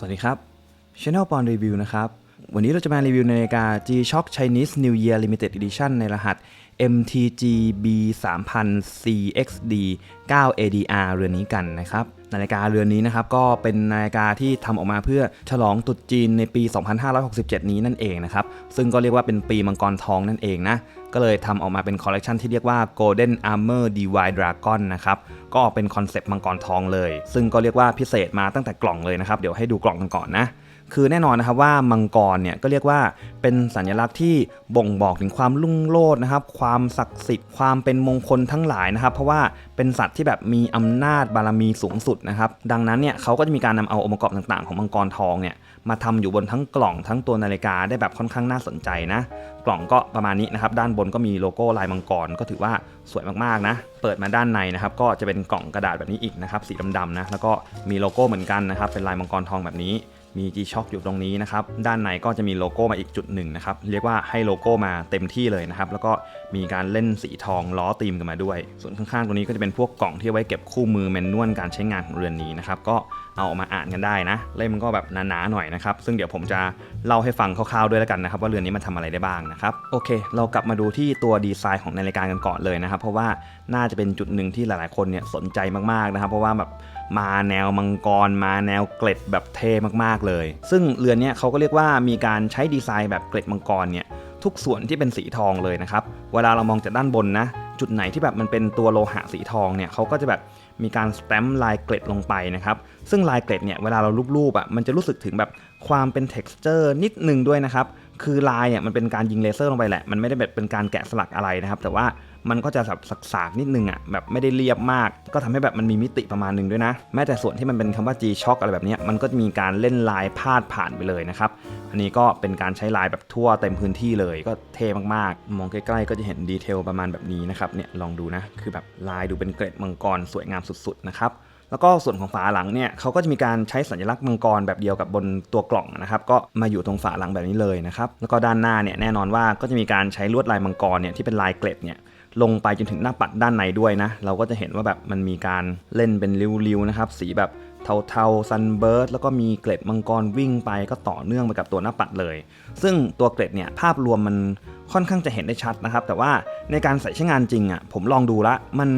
สวัสดีครับ Channel ปอนรีวิวนะครับ วันนี้เราจะมารีวิวนาฬิกา G-Shock Chinese New Year Limited Edition ในรหัส MTG B 3 0 0 CXD 9 ADR เรือนนี้กันนะครับ นาฬิกาเรือนนี้นะครับก็เป็นนาฬิกาที่ทำออกมาเพื่อฉลองตรุษจีนในปี 2567 นี้นั่นเองนะครับ ซึ่งก็เรียกว่าเป็นปีมังกรทองนั่นเองนะ ก็เลยทำออกมาเป็นคอลเลกชันที่เรียกว่า Golden Armor Divine Dragon นะครับก็เป็นคอนเซปต์มังกรทองเลย ซึ่งก็เรียกว่าพิเศษมาตั้งแต่กล่องเลยนะครับ เดี๋ยวให้ดูกล่องกันก่อนนะ คือแน่นอนนะครับว่ามังกรเนี่ยก็เรียกว่าเป็นสัญลักษณ์ที่บ่งบอกถึงความรุ่งโรจน์นะครับ ความศักดิ์สิทธิ์ ความเป็นมงคลทั้งหลายนะครับ เพราะว่าเป็นสัตว์ที่แบบมีอำนาจบารมีสูงสุดนะครับ ดังนั้นเนี่ยเขาก็จะมีการนำเอาองค์ประกอบต่างๆ ของมังกรทองเนี่ยมาทำอยู่บนทั้งกล่องทั้งตัวนาฬิกาได้แบบค่อนข้างน่าสนใจนะ กล่องก็ประมาณนี้นะครับ ด้านบนก็มีโลโก้ลายมังกรก็ถือว่าสวยมากๆนะ เปิดมาด้านในนะครับ ก็จะเป็นกล่องกระดาษแบบนี้อีกนะครับ สีดำๆนะ แล้วก็มีโลโก้เหมือนกันนะครับ เป็นลายมังกรทองแบบนี้ มี G-Shock อยู่ตรงนี้นะครับ ด้านในก็จะมีโลโก้มาอีกจุดหนึ่งนะครับ เรียกว่าให้โลโก้มาเต็มที่เลยนะครับ แล้วก็มีการเล่นสีทองล้อตีมกันมาด้วย ส่วนข้างๆ ตรงนี้ก็จะเป็นพวกกล่องที่เอาไว้เก็บคู่มือแมนนวลการใช้งานของเรือนนี้นะครับ ก็เอาออกมาอ่านกันได้นะ เล่มก็แบบหนาๆหน่อยนะครับ ซึ่งเดี๋ยวผมจะเล่าให้ฟังคร่าวๆด้วยแล้วกันนะครับว่าเรือนนี้มันทำอะไรได้บ้างนะครับ โอเค เรากลับมาดูที่ตัวดีไซน์ของนาฬิกากันก่อนเลยนะครับ เพราะว่าน่าจะเป็นจุดหนึ่งที่หลายๆคนเนี่ยสนใจมากๆนะครับ เพราะว่าแบบมาแนวมังกรมาแนวเกล็ดแบบเท่มากๆเลย ซึ่งเรือนเนี้ยเขาก็เรียกว่ามีการใช้ดีไซน์แบบเกล็ดมังกรเนี่ยทุกส่วนที่เป็นสีทองเลยนะครับ เวลาเรามองจากด้านบนนะ จุดไหนที่แบบมันเป็นตัวโลหะสีทองเนี่ยเขาก็จะแบบมีการสแตมป์ลายเกล็ดลงไปนะครับ ซึ่งลายเกล็ดเนี่ยเวลาเรารูปๆอะมันจะรู้สึกถึงแบบความเป็น t e x t อร์นิดนึงด้วยนะครับ คือลายอะมันเป็นการยิงเลเซอร์ลงไปแหละ มันไม่ได้แบบเป็นการแกะสลักอะไรนะครับ แต่ว่ามันก็จะแบบสักๆนิดนึงอะแบบไม่ได้เรียบมาก ก็ทำให้แบบมันมีมิติประมาณหนึงด้วยนะ แม้แต่ส่วนที่มันเป็นคำว่า G Shock อะไรแบบนี้มันก็จะมีการเล่นลายพาดผ่านไปเลยนะครับ อันนี้ก็เป็นการใช้ลายแบบทั่วเต็มพื้นที่เลยก็เท่มากๆ มองใกล้ๆก็จะเห็นดีเทลประมาณแบบนี้นะครับเนี่ยลองดูนะคือแบบลายดูเป็นเกร็ดมังกรสวยงามสุดๆนะครับ แล้วก็ส่วนของฝาหลังเนี่ยเขาก็จะมีการใช้สัญลักษณ์มังกรแบบเดียวกับบนตัวกล่องนะครับก็มาอยู่ตรงฝาหลังแบบนี้เลยนะครับแล้วก็ด้านหน้าเนี่ยแน่นอนว่าก็จะมีการใช้ลวดลายมังกรเนี่ยที่เป็นลายเกล็ดเนี่ยลงไปจนถึงหน้าปัดด้านในด้วยนะ เราก็จะเห็นว่าแบบมันมีการเล่นเป็นริ้วๆนะครับ สีแบบเทาๆซันเบิร์ดแล้วก็มีเกล็ดมังกรวิ่งไปก็ต่อเนื่องไปกับตัวหน้าปัดเลย ซึ่งตัวเกล็ดเนี่ยภาพรวมมันค่อนข้างจะเห็นได้ชัดนะครับ แต่ว่าในการใส่ใช้งานจริงอะผมลองดูละมัน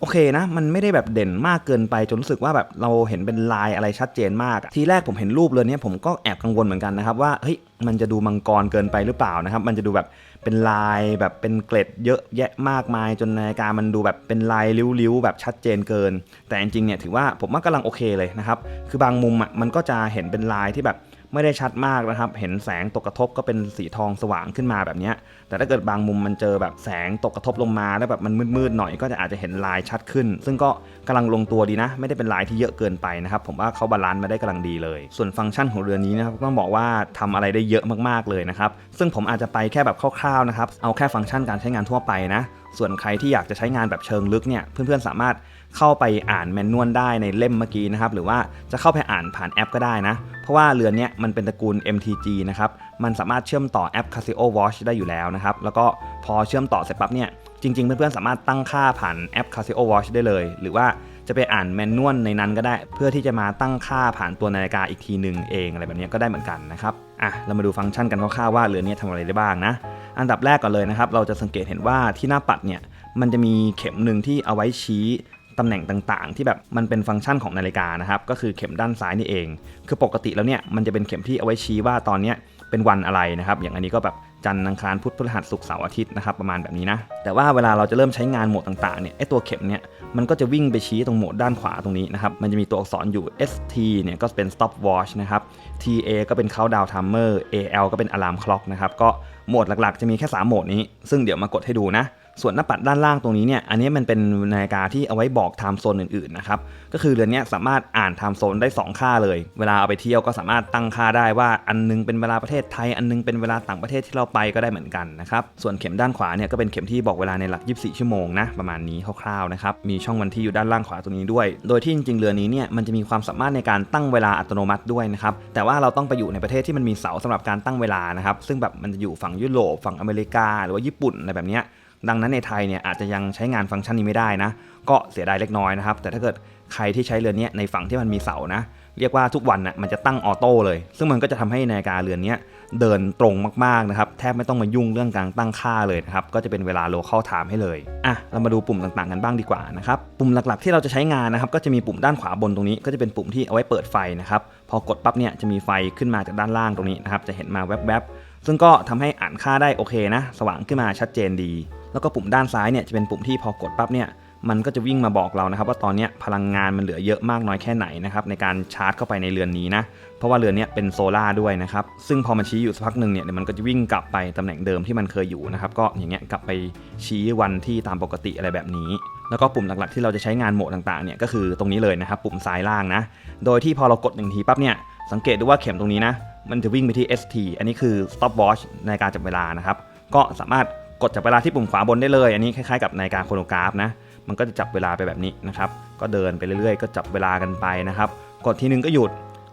โอเคนะ มันไม่ได้แบบเด่นมากเกินไปจนรู้สึกว่าแบบเราเห็นเป็นลายอะไรชัดเจนมาก ทีแรกผมเห็นรูปเลยเนี่ยผมก็แอบกังวลเหมือนกันนะครับว่าเฮ้ยมันจะดูมังกรเกินไปหรือเปล่านะครับ มันจะดูแบบเป็นลายแบบเป็นเกล็ดเยอะแยะมากมาย จนนาฬิกามันดูแบบเป็นลายริ้วๆแบบชัดเจนเกิน แต่จริงๆเนี่ยถือว่าผมว่ากำลังโอเคเลยนะครับคือบางมุมอะมันก็จะเห็นเป็นลายที่แบบ ไม่ได้ชัดมากนะครับ เห็นแสงตกกระทบก็เป็นสีทองสว่างขึ้นมาแบบนี้แต่ถ้าเกิดบางมุมมันเจอแบบแสงตกกระทบลงมาแล้วแบบมันมืดๆหน่อยก็จะอาจจะเห็นลายชัดขึ้น ซึ่งก็กำลังลงตัวดีนะ ไม่ได้เป็นลายที่เยอะเกินไปนะครับผมว่าเขาบาลานซ์มาได้กำลังดีเลย ส่วนฟังก์ชันของเรือนี้นะครับต้องบอกว่าทำอะไรได้เยอะมากๆเลยนะครับซึ่งผมอาจจะไปแค่แบบคร่าวๆนะครับเอาแค่ฟังก์ชันการใช้งานทั่วไปนะส่วนใครที่อยากจะใช้งานแบบเชิงลึกเนี่ยเพื่อนๆสามารถเข้าไปอ่านแมนนวลได้ในเล่มเมื่อกี้นะครับหรือว่าจะเข้าไปอ่านผ่านแอปก็ได้นะ ราะว่าเรือนนี้มันเป็นตระกูล MTG นะครับ มันสามารถเชื่อมต่อแอป Casio Watch ได้อยู่แล้วนะครับ แล้วก็พอเชื่อมต่อเสร็จปั๊บเนี่ย จริงๆ เพื่อนๆ สามารถตั้งค่าผ่านแอป Casio Watch ได้เลย หรือว่าจะไปอ่านแมนนวลในนั้นก็ได้ เพื่อที่จะมาตั้งค่าผ่านตัวนาฬิกาอีกทีหนึ่งเองอะไรแบบนี้ก็ได้เหมือนกันนะครับ อะ เรามาดูฟังก์ชันกันคร่าวๆว่าเรือนนี้ทำอะไรได้บ้างนะ อันดับแรกก่อนเลยนะครับ เราจะสังเกตเห็นว่าที่หน้าปัดเนี่ย มันจะมีเข็มหนึ่งที่เอาไว้ชี้ ตำแหน่งต่างๆ ที่แบบมันเป็นฟังก์ชันของนาฬิกานะครับก็คือเข็มด้านซ้ายนี่เอง คือปกติแล้วเนี่ยมันจะเป็นเข็มที่เอาไว้ชี้ว่าตอนเนี้ยเป็นวันอะไรนะครับ อย่างอันนี้ก็แบบจันทร์อังคารพุธพฤหัสศุกร์เสาร์อาทิตย์นะครับประมาณแบบนี้นะ แต่ว่าเวลาเราจะเริ่มใช้งานโหมดต่างๆเนี่ยไอตัวเข็มเนี่ยมันก็จะวิ่งไปชี้ตรงโหมดด้านขวาตรงนี้นะครับ มันจะมีตัวอักษรอยู่ ST เนี่ยก็เป็น stop watch นะครับ TA ก็เป็น countdown timer AL ก็เป็น alarm clock นะครับ ก็โหมดหลักๆ จะมีแค่ 3 โหมดนี้ ซึ่งเดี๋ยวมากดให้ดูนะส่วนหน้าปัดด้านล่างตรงนี้เนี่ย อันนี้มันเป็นนาฬิกาที่เอาไว้บอกไทม์โซนอื่นๆนะครับ ก็คือเรือนนี้สามารถอ่านไทม์โซนได้ 2 ค่าเลย เวลาเอาไปเที่ยวก็สามารถตั้งค่าได้ว่าอันนึงเป็นเวลาประเทศไทย อันนึงเป็นเวลาต่างประเทศที่เราไปก็ได้เหมือนกันนะครับ ส่วนเข็มด้านขวาเนี่ยก็เป็นเข็มที่บอกเวลาในหลัก 24 ชั่วโมงนะประมาณนี้คร่าวๆนะครับ มีช่องวันที่อยู่ด้านล่างขวาตรงนี้ด้วย โดยที่จริงๆเรือนนี้เนี่ยมันจะมีความสามารถในการตั้งเวลาอัตโนมัติด้วยนะครับ แต่ว่าเราต้องไปอยู่ในประเทศที่มันมีเสาสำหรับการตั้งเวลานะครับ ซึ่งแบบมันจะอยู่ฝั่งยุโรปฝั่งอเมริกา หรือว่าญี่ปุ่นอะไรแบบเนี้ย ดังนั้นในไทยเนี่ยอาจจะยังใช้งานฟังก์ชันนี้ไม่ได้นะ ก็เสียดายเล็กน้อยนะครับ แต่ถ้าเกิดใครที่ใช้เรือนนี้ในฝั่งที่มันมีเสานะ เรียกว่าทุกวันน่ะมันจะตั้งออโต้เลย ซึ่งมันก็จะทำให้นาฬิกาเรือนนี้เดินตรงมากๆนะครับ แทบไม่ต้องมายุ่งเรื่องการตั้งค่าเลยนะครับ ก็จะเป็นเวลา local time ให้เลย อะ เรามาดูปุ่มต่างๆกันบ้างดีกว่านะครับ ปุ่มหลักๆที่เราจะใช้งานนะครับ ก็จะมีปุ่มด้านขวาบนตรงนี้ ก็จะเป็นปุ่มที่เอาไว้เปิดไฟนะครับ พอกดปั๊บเนี่ยจะมีไฟขึ้นมาจากด้านล่างตรงนี้นะครับ จะเห็นมาแวบๆ ซึ่งก็ทำให้อ่านค่าได้โอเคนะ สว่างขึ้นมาชัดเจนดี แล้วก็ปุ่มด้านซ้ายเนี่ยจะเป็นปุ่มที่พอกดปั๊บเนี่ยมันก็จะวิ่งมาบอกเรานะครับว่าตอนนี้พลังงานมันเหลือเยอะมากน้อยแค่ไหนนะครับในการชาร์จเข้าไปในเรือนนี้นะเพราะว่าเรือนนี้เป็นโซล่าด้วยนะครับซึ่งพอมันชี้อยู่สักพักหนึ่งเนี่ยมันก็จะวิ่งกลับไปตำแหน่งเดิมที่มันเคยอยู่นะครับก็อย่างเงี้ยกลับไปชี้วันที่ตามปกติอะไรแบบนี้ แล้วก็ปุ่มหลักๆที่เราจะใช้งานโหมดต่างๆเนี่ยก็คือตรงนี้เลยนะครับปุ่มซ้ายล่างนะโดยที่พอเรากดหนึ่งทีปั๊บเนี่ยสังเกตดูว่าเข็มตรงนี้นะมันจะวิ่งไปที่ ST อันนี้คือ stop watch ในการจับเวลานะครับก็สามารถ กดจับเวลาที่ปุ่มขวาบนได้เลย อันนี้คล้ายๆกับนาฬิกาโครโนกราฟนะ มันก็จะจับเวลาไปแบบนี้นะครับ ก็เดินไปเรื่อยๆ ก็จับเวลากันไปนะครับ กดทีนึงก็หยุด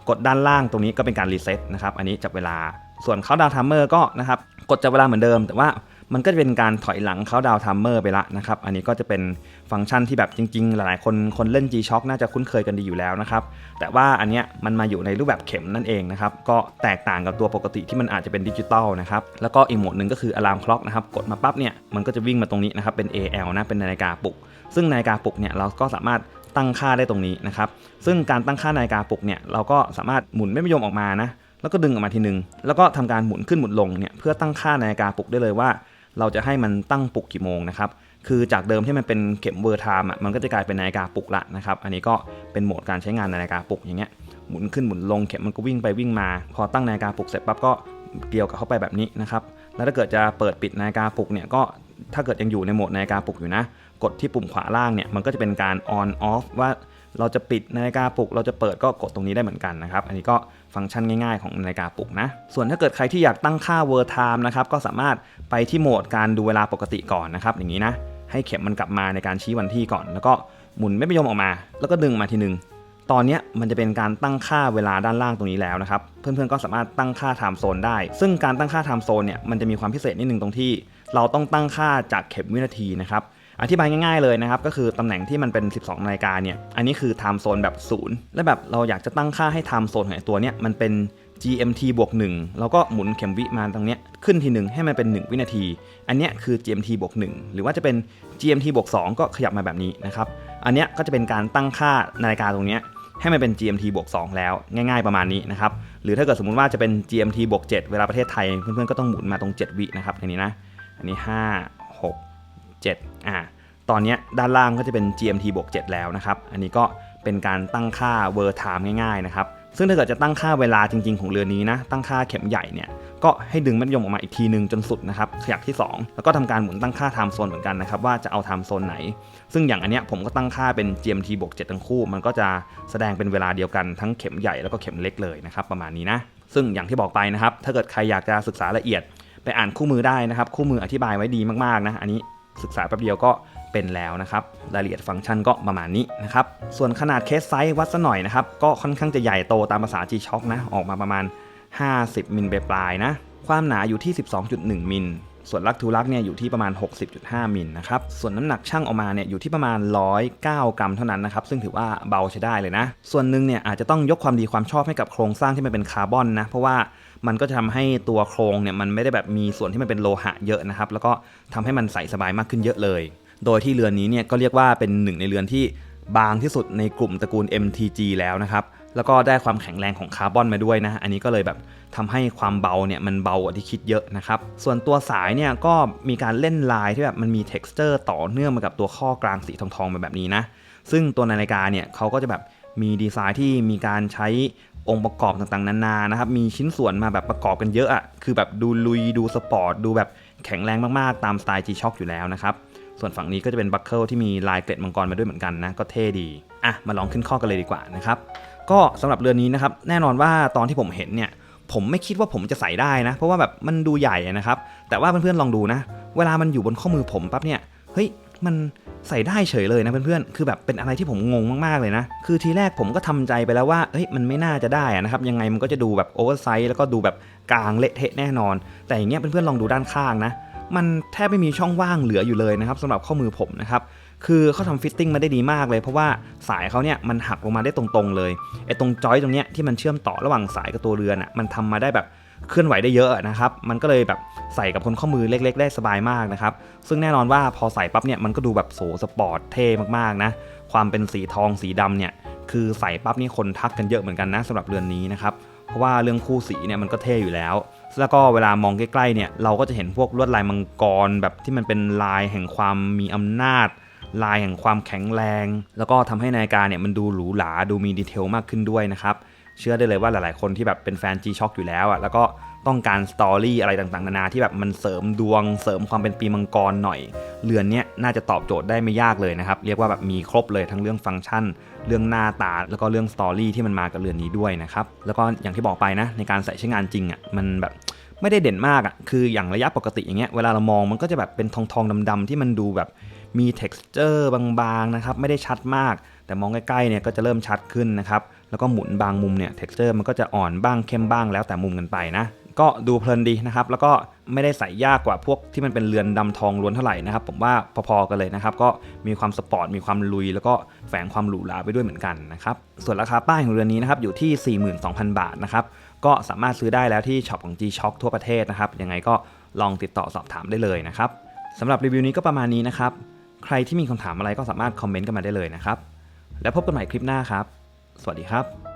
กดด้านล่างตรงนี้ก็เป็นการรีเซ็ตนะครับ อันนี้จับเวลา ส่วนเขาดาวทัมเมอร์ก็นะครับ กดจับเวลาเหมือนเดิม แต่ว่า มันก็จะเป็นการถอยหลังเขาดาวทัมเมอร์ไปละนะครับ อันนี้ก็จะเป็นฟังก์ชันที่แบบจริง ๆ หลายๆ คนคนเล่น G-Shock น่าจะคุ้นเคยกันดีอยู่แล้วนะครับ แต่ว่าอันเนี้ยมันมาอยู่ในรูปแบบเข็มนั่นเองนะครับ ก็แตกต่างกับตัวปกติที่มันอาจจะเป็นดิจิตอลนะครับ แล้วก็อีกโหมดหนึ่งก็คือ alarm clock นะครับ กดมาปั๊บเนี่ย มันก็จะวิ่งมาตรงนี้นะครับ เป็น AL นะ เป็นนาฬิกาปลุก ซึ่งนาฬิกาปลุกเนี่ยเราก็สามารถตั้งค่าได้ตรงนี้นะครับ ซึ่งการตั้งค่านาฬิกาปลุกเนี่ยเราก็สามารถหมุนไม่นิยมออกมานะแล้วก็ดึงออกมาทีนึง แล้วก็ทำการหมุนขึ้นหมุนลงเนี่ยเพื่อตั้งค่านาฬิกาปลุกได้เลยว่า เราจะให้มันตั้งปลุกกี่โมงนะครับ คือจากเดิมที่มันเป็นเข็มเวอร์ไทม์อะ มันก็จะกลายเป็นนาฬิกาปลุกละนะครับ อันนี้ก็เป็นโหมดการใช้งานนาฬิกาปลุกอย่างเงี้ย หมุนขึ้นหมุนลงเข็มมันก็วิ่งไปวิ่งมา พอตั้งนาฬิกาปลุกเสร็จปั๊บก็เกี่ยวกับเข้าไปแบบนี้นะครับ แล้วถ้าเกิดจะเปิดปิดนาฬิกาปลุกเนี่ยก็ถ้าเกิดยังอยู่ในโหมดนาฬิกาปลุกอยู่นะ กดที่ปุ่มขวาล่างเนี่ยมันก็จะเป็นการ on off ว่า เราจะปิดนาฬิกาปลุก เราจะเปิดก็กดตรงนี้ได้เหมือนกันนะครับ อันนี้ก็ฟังก์ชันง่ายๆของนาฬิกาปลุกนะ ส่วนถ้าเกิดใครที่อยากตั้งค่า World Time นะครับ ก็สามารถไปที่โหมดการดูเวลาปกติก่อนนะครับ อย่างนี้นะ ให้เข็มมันกลับมาในการชี้วันที่ก่อน แล้วก็หมุนไม่ไปยมออกมา แล้วก็ดึงมาทีนึง ตอนนี้มันจะเป็นการตั้งค่าเวลาด้านล่างตรงนี้แล้วนะครับ เพื่อนๆก็สามารถตั้งค่า time zone ได้ ซึ่งการตั้งค่า time zone เนี่ย มันจะมีความพิเศษนิดนึงตรงที่ เราต้องตั้งค่าจากเข็มวินาทีนะครับ อธิบายง่ายๆเลยนะครับ ก็คือตำแหน่งที่มันเป็น 12 นาฬิกาเนี่ย อันนี้คือ time zone แบบ 0 และแบบเราอยากจะตั้งค่าให้ time zone ของตัวเนี้ยมันเป็น GMT บวก1แล้วก็หมุนเข็มวิมาตรงเนี้ยขึ้นทีหนึ่งให้มันเป็น 1 วินาที อันเนี้ยคือ GMT บวก1หรือว่าจะเป็น GMT บวก2ก็ขยับมาแบบนี้นะครับ อันเนี้ยก็จะเป็นการตั้งค่านาฬิกาตรงเนี้ยให้มันเป็น GMT บวก2แล้ว ง่ายๆประมาณนี้นะครับ หรือถ้าเกิดสมมุติว่าจะเป็น GMT บวก7เวลาประเทศไทยเพื่อนๆก็ต้องหมุนมาตรง 7 วินะครับอันนี้นะ อันนี้ 5 7อ่าตอนนี้ด้านล่างก็จะเป็น GMT บวก7แล้วนะครับ อันนี้ก็เป็นการตั้งค่า World Time ง่ายๆนะครับ ซึ่งถ้าเกิดจะตั้งค่าเวลาจริงๆของเรือนี้นะ ตั้งค่าเข็มใหญ่เนี่ย ก็ให้ดึงมัดยมออกมาอีกทีหนึ่งจนสุดนะครับขยักที่ 2 แล้วก็ทำการหมุนตั้งค่า Time Zone เหมือนกันนะครับ ว่าจะเอา Time Zone ไหน ซึ่งอย่างอันเนี้ยผมก็ตั้งค่าเป็น GMT บวก7ทั้งคู่ มันก็จะแสดงเป็นเวลาเดียวกันทั้งเข็มใหญ่แล้วก็เข็มเล็กเลยนะครับประมาณนี้นะ ซึ่งอย่างที่บอกไปนะครับ ถ้าเกิดใครอยากจะศึกษาละเอียดไปอ่านคู่มือได้นะครับ คู่มืออธิบายไว้ดีมากๆนะ อันนี้ ศึกษาแป๊บเดียวก็เป็นแล้วนะครับ รายละเอียดฟังก์ชันก็ประมาณนี้นะครับ ส่วนขนาดเคสไซส์วัดซะหน่อยนะครับ ก็ค่อนข้างจะใหญ่โตตามภาษา G-Shock นะ ออกมาประมาณ 50 มิลปลายๆนะ ความหนาอยู่ที่ 12.1 มิล ส่วนลักทูลักเนี่ยอยู่ที่ประมาณ 60.5 มิลนะครับ ส่วนน้ำหนักช่างออกมาเนี่ยอยู่ที่ประมาณ 109 กรัมเท่านั้นนะครับ ซึ่งถือว่าเบาใช้ได้เลยนะ ส่วนหนึ่งเนี่ยอาจจะต้องยกความดีความชอบให้กับโครงสร้างที่มันเป็นคาร์บอนนะ เพราะว่า มันก็จะทำให้ตัวโครงเนี่ยมันไม่ได้แบบมีส่วนที่มันเป็นโลหะเยอะนะครับ แล้วก็ทำให้มันใส่สบายมากขึ้นเยอะเลย โดยที่เรือนนี้เนี่ยก็เรียกว่าเป็นหนึ่งในเรือนที่บางที่สุดในกลุ่มตระกูล MTG แล้วนะครับ แล้วก็ได้ความแข็งแรงของคาร์บอนมาด้วยนะ อันนี้ก็เลยแบบทำให้ความเบาเนี่ยมันเบากว่าที่คิดเยอะนะครับ ส่วนตัวสายเนี่ยก็มีการเล่นลายที่แบบมันมี texture ต่อเนื่องมากับตัวข้อกลางสีทองๆมาแบบนี้นะ ซึ่งตัวนาฬิกาเนี่ยเขาก็จะแบบมีดีไซน์ที่มีการใช้ องค์ประกอบต่างๆนานานะครับมีชิ้นส่วนมาแบบประกอบกันเยอะอะคือแบบดูลุยดูสปอร์ตดูแบบแข็งแรงมากๆ ตามสไตล์ G-Shock อยู่แล้วนะครับส่วนฝั่งนี้ก็จะเป็นบัคเกิลที่มีลายเกล็ดมังกรมาด้วยเหมือนกันนะก็เท่ดีอะมาลองขึ้นข้อกันเลยดีกว่านะครับก็สำหรับเรือนนี้นะครับแน่นอนว่าตอนที่ผมเห็นเนี่ยผมไม่คิดว่าผมจะใส่ได้นะ เพราะว่าแบบมันดูใหญ่นะครับแต่ว่าเพื่อนๆลองดูนะ เวลามันอยู่บนข้อมือผมปั๊บเนี่ยเฮ้ยมัน ใส่ได้เฉยเลยนะเพื่อนๆ คือแบบเป็นอะไรที่ผมงงมากๆเลยนะ คือทีแรกผมก็ทำใจไปแล้วว่าเฮ้ยมันไม่น่าจะได้นะครับ ยังไงมันก็จะดูแบบโอเวอร์ไซส์แล้วก็ดูแบบกลางเละเทะแน่นอน แต่อย่างเงี้ยเพื่อนๆลองดูด้านข้างนะ มันแทบไม่มีช่องว่างเหลืออยู่เลยนะครับสำหรับข้อมือผมนะครับคือเขาทำฟิตติ้งมาได้ดีมากเลย เพราะว่าสายเขาเนี่ยมันหักลงมาได้ตรงๆเลยไอ้ตรงจอยตรงเนี้ยที่มันเชื่อมต่อระหว่างสายกับตัวเรือนอะมันทำมาได้แบบ เคลื่อนไหวได้เยอะนะครับ มันก็เลยแบบใส่กับคนข้อมือเล็ก ๆ ได้สบายมากนะครับ ซึ่งแน่นอนว่าพอใส่ปั๊บเนี่ยมันก็ดูแบบโสสปอร์ตเท่มากๆนะ ความเป็นสีทองสีดำเนี่ยคือใส่ปั๊บนี่คนทักกันเยอะเหมือนกันนะสำหรับเรือนนี้นะครับ เพราะว่าเรื่องคู่สีเนี่ยมันก็เท่อยู่แล้ว แล้วก็เวลามองใกล้ๆเนี่ยเราก็จะเห็นพวกลวดลายมังกรแบบที่มันเป็นลายแห่งความมีอำนาจลายแห่งความแข็งแรง แล้วก็ทำให้นาฬิกาเนี่ยมันดูหรูหราดูมีดีเทลมากขึ้นด้วยนะครับ เชื่อได้เลยว่าหลายๆ คนที่แบบเป็นแฟน G-Shock อยู่แล้วอะ่ะแล้วก็ต้องการสตอรี่อะไรต่างๆ นานาที่แบบมันเสริมดวงเสริมความเป็นปีมังกรหน่อย เรือนเนี้ยน่าจะตอบโจทย์ได้ไม่ยากเลยนะครับ เรียกว่าแบบมีครบเลยทั้งเรื่องฟังก์ชัน เรื่องหน้าตา แล้วก็เรื่องสตอรี่ที่มันมากับเรือนนี้ด้วยนะครับ แล้วก็อย่างที่บอกไปนะ ในการใส่ใช้งานจริงอะ่ะมันแบบไม่ได้เด่นมากอะ่ะคืออย่างระยะปกติอย่างเงี้ยเวลาเรามองมันก็จะแบบเป็นทองทองๆดำๆที่มันดูแบบมี texture บางๆนะครับไม่ได้ชัดมาก แต่มองใกล้ๆเนี่ยก็จะเริ่มชัดขึ้นนะครับ แล้วก็หมุนบางมุมเนี่ย texture มันก็จะอ่อนบ้างเข้มบ้างแล้วแต่มุมกันไปนะก็ดูเพลินดีนะครับ แล้วก็ไม่ได้ใส่ยากกว่าพวกที่มันเป็นเรือนดำทองล้วนเท่าไหร่นะครับ ผมว่าพอๆกันเลยนะครับ ก็มีความสปอร์ต มีความลุย แล้วก็แฝงความหรูหราไปด้วยเหมือนกันนะครับ ส่วนราคาป้ายของเรือนนี้นะครับอยู่ที่ 42,000 บาทนะครับ ก็สามารถซื้อได้แล้วที่ช็อปของ G-Shock ทั่วประเทศนะครับ ยังไงก็ลองติดต่อสอบถามได้เลยนะครับสำหรับรีวิวนี้ก็ประมาณนี้นะครับ ใครที่มีคำถามอะไรก็สามารถคอมเมนต์กันมาได้เลยนะครับ แล้วพบกันใหม่คลิปหน้าครับ สวัสดีครับ